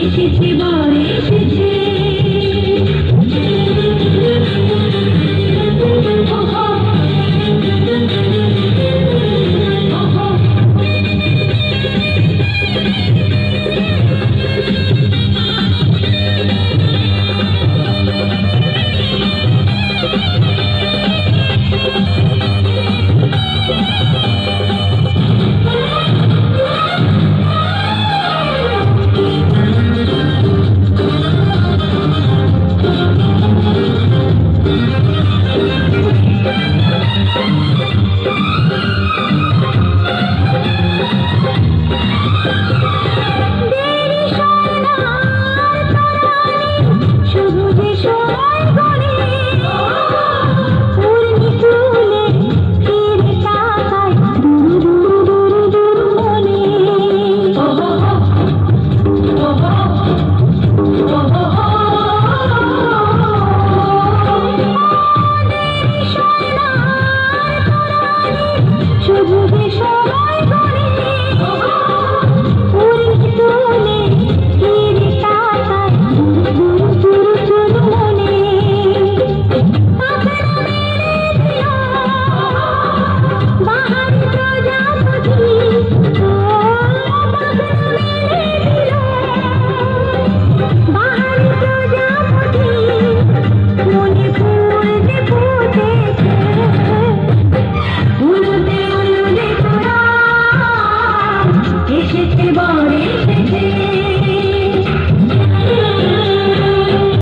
এসেছে বর এসেছে। Oh, Thank you.